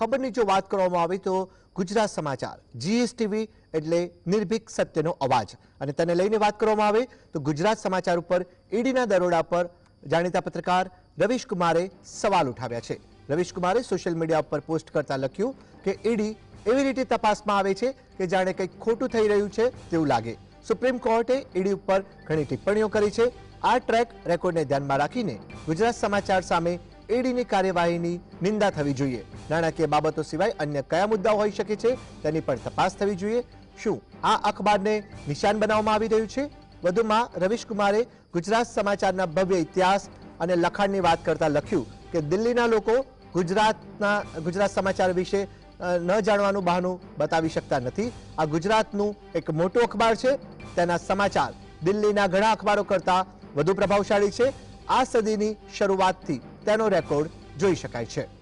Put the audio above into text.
ખબરની જો વાત કરવામાં આવે તો ગુજરાત સમાચાર જીએસટીવી એટલે નિર્ભીક સત્યનો અવાજ. અને તેને લઈને વાત કરવામાં આવે તો ગુજરાત સમાચાર ઉપર ઈડીના દરોડા પર જાણીતા પત્રકાર રવિશ કુમારે સવાલ ઉઠાવ્યા છે. રવિશ કુમારે સોશિયલ મીડિયા ઉપર પોસ્ટ કરતા લખ્યું કે ઈડી એવી રીતે તપાસમાં આવે છે કે જાણે કંઈક ખોટું થઈ રહ્યું છે તેવું લાગે. સુપ્રીમ કોર્ટે ઈડી ઉપર ઘણી ટિપ્પણીઓ કરી છે. આ ટ્રેક રેકોર્ડને ધ્યાનમાં રાખીને ગુજરાત સમાચાર સામે ઈડીની કાર્યવાહીની નિંદા થવી જોઈએ. નાણાકીય બાબતો સિવાય અન્ય કયા મુદ્દાઓ હોઈ શકે છે તેની પણ તપાસ થવી જોઈએ. શું આ અખબારને નિશાન બનાવવામાં આવી રહ્યું છે? વધુમાં રવિશકુમારે ગુજરાત સમાચારના ભવ્ય ઇતિહાસ અને લખાણની વાત કરતા લખ્યું કે દિલ્હીના લોકો ગુજરાતના, ગુજરાત સમાચાર વિશે ન જાણવાનું બહાનું બતાવી શકતા નથી. આ ગુજરાતનું એક મોટું અખબાર છે. તેના સમાચાર દિલ્હીના ઘણા અખબારો કરતા વધુ પ્રભાવશાળી છે. આ સદીની શરૂઆતથી તેનો રેકોર્ડ જોઈ શકાય છે.